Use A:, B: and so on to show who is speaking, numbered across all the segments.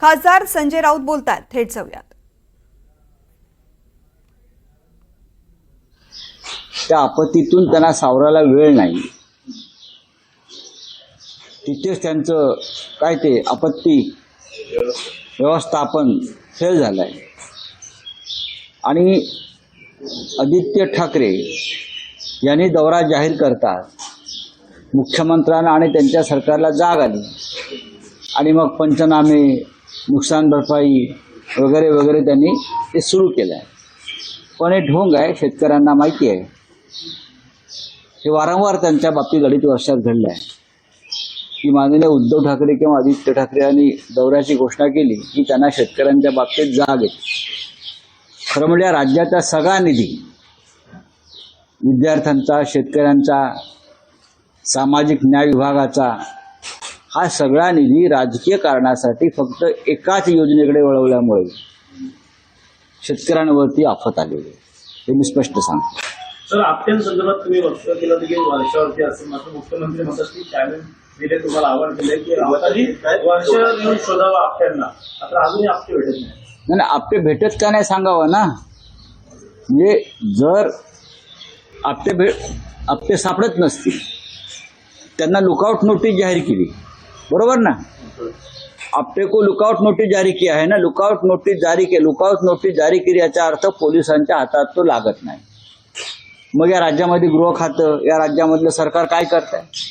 A: खासदार संजय राऊत बोलतात थेट जाऊयात.
B: त्या आपत्तीतून त्यांना सावरायला वेळ नाही. तिथेच त्यांचं काय ते आपत्ती व्यवस्थापन फेल झालं आहे आणि आदित्य ठाकरे यांनी दौरा जाहीर करतात. मुख्यमंत्र्यांना आणि त्यांच्या सरकारला जाग आली. आणि मग पंचनामे नुकसान भरपाई वगैरे वगैरे त्यांनी ते सुरू केलं आहे. पण हे ढोंग आहे शेतकऱ्यांना माहिती आहे. हे वारंवार त्यांच्या बाबतीत अडीच वर्षात घडलं आहे की माननीय उद्धव ठाकरे किंवा आदित्य ठाकरे यांनी दौऱ्याची घोषणा केली की त्यांना शेतकऱ्यांच्या बाबतीत जाग येते. खरं म्हणजे राज्याचा सगळा निधी विद्यार्थ्यांचा शेतकऱ्यांचा सामाजिक न्याय विभागाचा हा सगळा निधी राजकीय कारणासाठी फक्त एकाच योजनेकडे वळवल्यामुळे शेतकऱ्यांवरती आफत आलेली आहे. हे मी स्पष्ट सांगतो.
C: सर तुम्ही वक्तव्य केलं की वर्षावरती असं मात्र मुख्यमंत्री म्हणतात की चॅलेंज दिले तुम्हाला आव्हान दिले की वर्ष येऊन शोधावं आपट्यांना आता अजूनही आपटे भेटत नाही.
B: नाही नाही, आपटे भेटत का नाही सांगावं ना? म्हणजे जर आपटे भेट आपटे सापडत नसतील त्यांना लुकआउट नोटीस जाहीर केली. बरोबर ना? आपटे को लुकआउट नोटीस जारी किया है ना? लुकआउट नोटीस जारी के लुकआउट नोटीस जारी केली याचा अर्थ पोलिसांच्या हातात तो लागत नाही. मग या राज्यामध्ये गृह खातं या राज्यामधलं सरकार काय करत आहे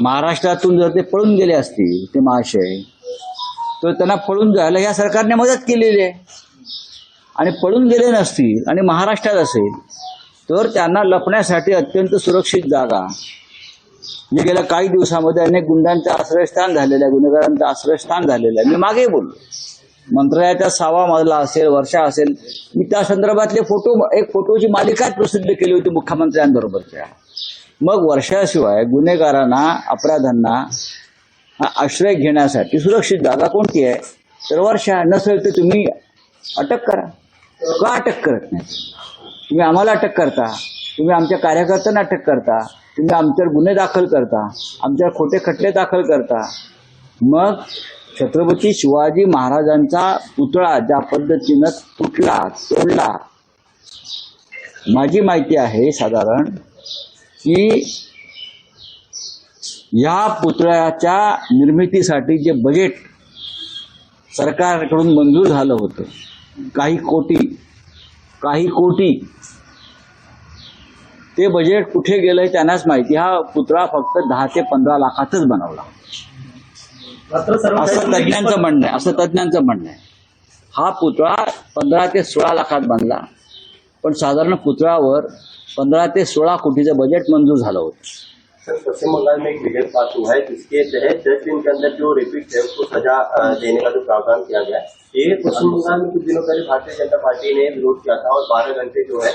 B: महाराष्ट्रातून जर ते पळून गेले असतील ते महाशय तर त्यांना पळून जायला या सरकारने मदत केलेली आहे. आणि पळून गेले नसतील आणि महाराष्ट्रात असेल तर त्यांना लपण्यासाठी अत्यंत सुरक्षित जागा मी गेल्या काही दिवसामध्ये अनेक गुंडांचं आश्रयस्थान झालेलं आहे गुन्हेगारांचं आश्रयस्थान झालेलं आहे. मी मागे बोललो. मंत्रालयाचा सहावा मजला असेल वर्षा असेल मी त्या संदर्भातले फोटो एक फोटोची मालिकाच प्रसिद्ध केली होती मुख्यमंत्र्यांबरोबरच्या. मग वर्षाशिवाय गुन्हेगारांना अपराधांना आश्रय घेण्यासाठी सुरक्षित जागा कोणती आहे? तर वर्षा नसेल तर तुम्ही अटक करा. का अटक करत नाही? तुम्ही आम्हाला अटक करता? तुम्ही आमच्या कार्यकर्त्यांना अटक करता? तुम्ही आमच्यावर गुन्हे दाखल करता आमच्यावर खोटे खटले दाखल करता. मग छत्रपती शिवाजी महाराजांचा पुतळा ज्या पद्धतीनं तुटला तोडला माझी माहिती आहे साधारण की या पुतळ्याच्या निर्मितीसाठी जे बजेट सरकारकडून मंजूर झालं होतं काही कोटी काही कोटी ते बजेट कुठे गेलंय त्यांनाच माहिती. हा पुतळा फक्त दहा ते पंधरा लाखातच बनवला. असं तज्ज्ञांचं म्हणणं आहे असं तज्ज्ञांचं म्हणणं आहे. हा पुतळा पंधरा ते सोळा लाखात बांधला पण साधारण पुतळ्यावर पंधरा ते सोळा कोटीचं बजेट मंजूर झालं होतं.
D: सर पश्चिम बंगाल में एक विधेयक पास हुआ है जिसके तहत दस दिन के अंदर जो रेपिड है सजा देने का जो प्रावधान किया गया है। ये पश्चिम बंगाल में कुछ दिनों पहले भारतीय जनता पार्टी ने विरोध किया था और बारह घंटे जो है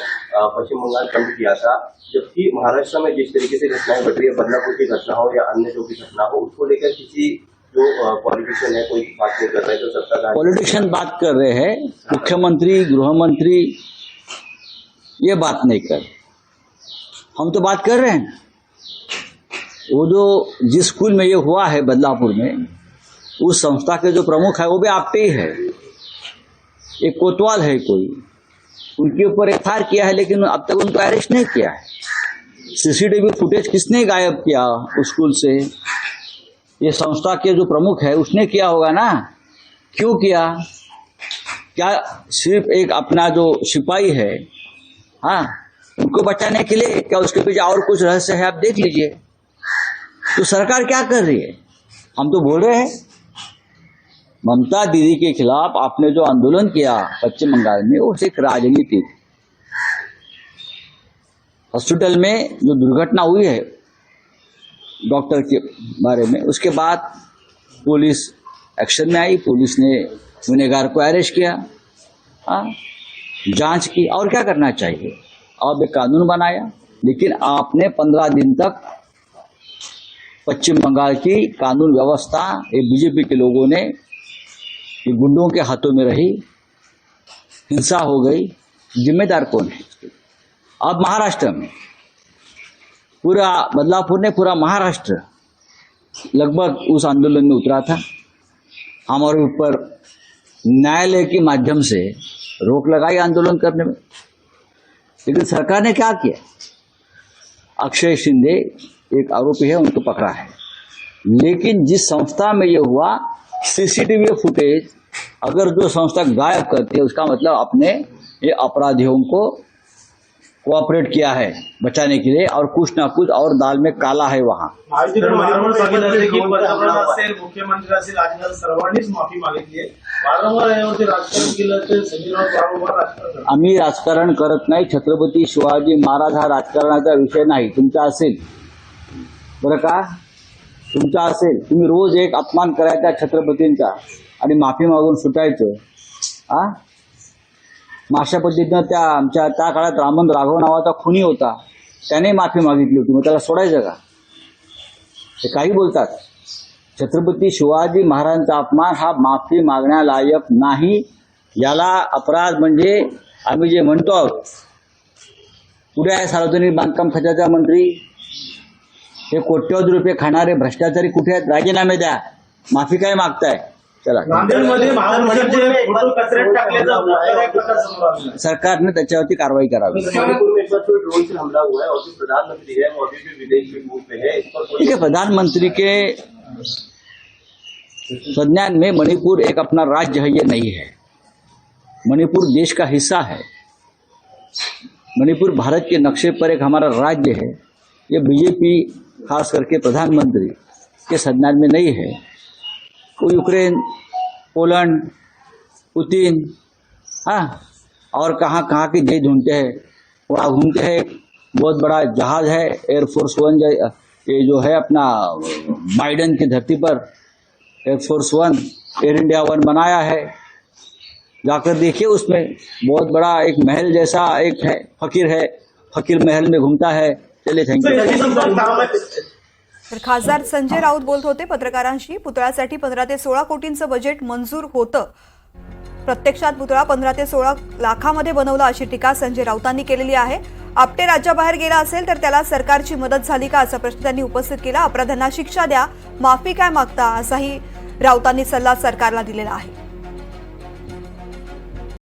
D: पश्चिम बंगाल बंद किया था, जबकि महाराष्ट्र में जिस तरीके से घटनाएँ घट रही है बदलापुर की घटना हो या अन्य जो भी घटना हो, उसको लेकर किसी जो पॉलिटिशियन है, कोई बात नहीं कर रहे जो सत्ताधारी
B: पॉलिटिशियन बात कर रहे हैं, मुख्यमंत्री गृह मंत्री ये बात नहीं कर हम तो बात कर रहे हैं। वो जो जिस स्कूल में ये हुआ है, बदलापुर में, उस संस्था के जो प्रमुख है, वो भी आपटे ही है। एक कोतवाल है कोई। उनके ऊपर एफआईआर किया है, लेकिन अब तक उनको अरेस्ट नहीं किया है। सीसीटीवी फुटेज किसने गायब किया स्कूल से? ये संस्था के जो प्रमुख है, उसने किया होगा ना? क्यों किया? क्या सिर्फ़ एक अपना जो सिपाही है हाँ उनको बचाने के लिए क्या उसके पीछे और कुछ रहस्य है? आप देख लीजिए। तो सरकार क्या कर रही है? हम तो बोल रहे हैं। ममता दीदी के खिलाफ आपने जो आंदोलन किया पश्चिम बंगाल में, वो सिर्फ़ राजनीति। हॉस्पिटल में जो दुर्घटना हुई है डॉक्टर के बारे में, उसके बाद पुलिस एक्शन में आई, पुलिस ने गुनेगार को अरेस्ट किया हाँ जाँच की, और क्या करना चाहिए अब एक कानून बनाया, लेकिन आपने पंद्रह दिन तक पश्चिम बंगाल की कानून व्यवस्था, ये बीजेपी के लोगों ने ये गुंडों के हाथों में रही, हिंसा हो गई, जिम्मेदार कौन है अब महाराष्ट्र में, पूरा बदलापुर ने पूरा महाराष्ट्र लगभग उस आंदोलन में उतरा था। हमारे ऊपर न्यायालय के माध्यम से रोक लगाई आंदोलन करने में। लेकिन सरकार ने क्या किया? अक्षय शिंदे एक आरोपी है, उनको पकड़ा है। लेकिन जिस संस्था में ये हुआ सीसीटीवी फुटेज अगर जो संस्था गायब करती है उसका मतलब अपने ये अपराधियों को कोऑपरेट किया है बचाने के लिए और कुछ ना कुछ और दाल में काला है वहाँ।
C: मुख्यमंत्री सर्वांनीच माफी मागितली.
B: आम्ही राजकारण करत नाही छत्रपती शिवाजी महाराज हा राजकारणाचा विषय नाही तुमचा असेल। बरं का? तुमचा असेल तुम्ही रोज एक अपमान करायचा छत्रपतींचा आणि माफी मागून सुटायचं. आ? मग अशा पद्धतीनं त्या आमच्या त्या काळात रामन राघव नावाचा खुनी होता. त्याने माफी मागितली होती. मग त्याला सोडायचं का? ते काही बोलतात. छत्रपती शिवाजी महाराजांचा अपमान हा माफी मागण्यालायक नाही. याला अपराध म्हणजे आम्ही जे म्हणतो आहोत. पुढे आहे सार्वजनिक बांधकाम खात्याचा मंत्री. हे कोट्यवधी रुपये खाणारे भ्रष्टाचारी कुठे आहेत? राजीनामे द्या. माफ़ी काय मागताय? चला.
C: नांदेडमध्ये महापुरुषांचे फ़ोटो कचऱ्यात टाकल्याचा प्रकार एक प्रकार समोर आलेला आहे.
B: सरकारने त्याच्यावरती कारवाई करावी.
D: मणिपुर में एक बार कोई ड्रोन से हमला हुआ है और जो प्रधानमंत्री है वो अभी भी विदेश के मूव पे है। इस पर कोई
B: ठीक है प्रधानमंत्री के संज्ञान में मणिपुर एक अपना राज्य है ये नहीं है। मणिपुर देश का हिस्सा है। मणिपुर भारत के नक्शे पर एक हमारा राज्य है। ये बीजेपी खास करके प्रधानमंत्री, के संज्ञान में नहीं है। वो यूक्रेन, पोलैंड, पुतिन हाँ और कहाँ कहाँ की जय ढूंढते हैं। वहाँ घूमते हैं। बहुत बड़ा जहाज़ है एयरफोर्स वन ये जो है अपना बाइडन की धरती पर Air Force One Air India One बनाया है। जाकर देखिए उसमें, बहुत बड़ा एक महल जैसा एक है, फकीर है। फकीर महल में घूमता है। चलिए थैंक यू
C: याची संपर्क काम आहे.
A: तर खासदार संजय राऊत बोलत होते पत्रकारांशी पुतळ्यासाठी पंधरा ते सोळा कोटींचं बजेट मंजूर होतं. प्रत्यक्षात पुतळा पंधरा ते सोळा लाखामध्ये बनवला अशी टीका संजय राऊतांनी केलेली आहे. आपटे राज्याबाहेर गेला असेल तर त्याला सरकारची मदत झाली का असा प्रश्न त्यांनी उपस्थित केला. अपराध्यांना शिक्षा द्या माफी काय मागता असाही राऊतांनी सल्ला सरकारला दिलेला आहे.